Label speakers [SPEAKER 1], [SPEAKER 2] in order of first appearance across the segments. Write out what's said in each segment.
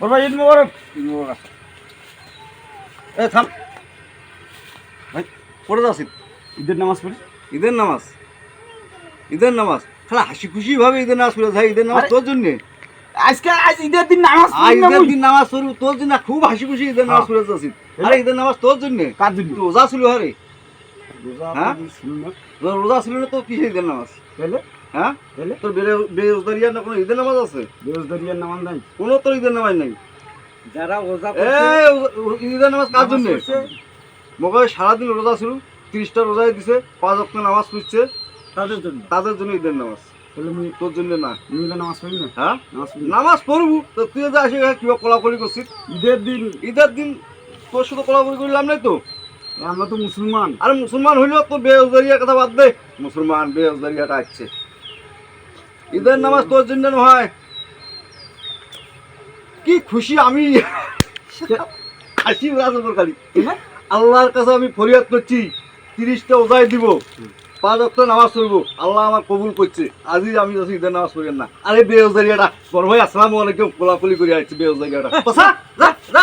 [SPEAKER 1] ভাই ঈদ মোবারক।
[SPEAKER 2] ঈদ মোবারক। এ থাম। ভাই পড়ে যাচ্ছি
[SPEAKER 1] ঈদের নামাজ পড়ি?
[SPEAKER 2] ঈদের নামাজ? ঈদের নামাজ? খালা হাসি খুশি ভাবে ঈদের নামাজ পড়ে ভাই ঈদের নামাজ তোর জন্যে।
[SPEAKER 1] আজকে আজ ঈদের দিন নামাজ
[SPEAKER 2] ঈদের দিন নামাজ পড়ব তোর জন্য খুব হাসি খুশি ঈদের নামাজ
[SPEAKER 1] হ্যাঁ।
[SPEAKER 2] পড়ে যাচ্ছি আরে ঈদের নামাজ তোর জন্যে।
[SPEAKER 1] কার জন্য?
[SPEAKER 2] রোজা ছিল
[SPEAKER 1] রোজা
[SPEAKER 2] হ্যাঁ? রোজা ছিল না তো কিসে ঈদের নামাজ?
[SPEAKER 1] তাহলে
[SPEAKER 2] হ্যাঁ? তোর না কোনো ঈদের নামাজ আছে?
[SPEAKER 1] নামাজ নাই।
[SPEAKER 2] কোনো তোর ঈদের নামাজ নাই?
[SPEAKER 1] যারা রোজা
[SPEAKER 2] ঈদের নামাজ কার জন্য? সারাদিন রোজা ছিল তিরিশটা রোজাই দিছে পাঁচ অক্ট নামাজ পড়ছে।
[SPEAKER 1] তাদের জন্য?
[SPEAKER 2] তাদের জন্য ঈদের নামাজ। তোর জন্য না।
[SPEAKER 1] নামাজ পড়ি না?
[SPEAKER 2] হ্যাঁ?
[SPEAKER 1] নামাজ পড়ি
[SPEAKER 2] নামাজ পড়ব। তো তুই যে আসে কিবা কলাকলি করছিস?
[SPEAKER 1] ঈদের দিন
[SPEAKER 2] ঈদের দিন তোর সাথে কলাকলি করলাম নাই তো?
[SPEAKER 1] আমরা তো মুসলমান।
[SPEAKER 2] আর মুসলমান হইলেও তো বেরোজগারিয়ার কথা বাদ দে। মুসলমান বেরোজগারিয়াটা আসছে ঈদের নামাজ তোর জন্য নয় কি খুশি আমি। হাসি তোর খালি। আল্লাহর কাছে আমি ফরিয়াদ করছি তিরিশটা ওজাই দিব পাঁচ অক্ট নামাজ পড়ব। আল্লাহ আমার কবুল করছে। আজই আমি যাচ্ছি ঈদের নামাজ পড়েন না। আরে বেরোজগারিয়াটা বড় ভাই আসসালামু আলাইকুম। কোলাকুলি করে আসছে বেরোজগারিয়াটা যা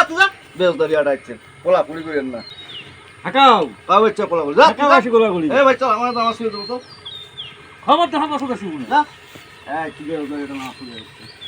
[SPEAKER 2] বেরোজগারিয়াটা আসছে। কোলাকুলি করেন না।
[SPEAKER 1] হাকাও।
[SPEAKER 2] কাউ বাচ্চা কোলাকুলি। যা
[SPEAKER 1] হাকাও
[SPEAKER 2] তুই যা।
[SPEAKER 1] আসি গোলা করি
[SPEAKER 2] এ বাচ্চা আমার নামাজ পড়ে দেবো তো।
[SPEAKER 1] খবর তো আমার কথা শুনুন
[SPEAKER 2] যা। হ্যাঁ ঠিক আছে ওদের এটা নামাজ পড়ে যাচ্ছে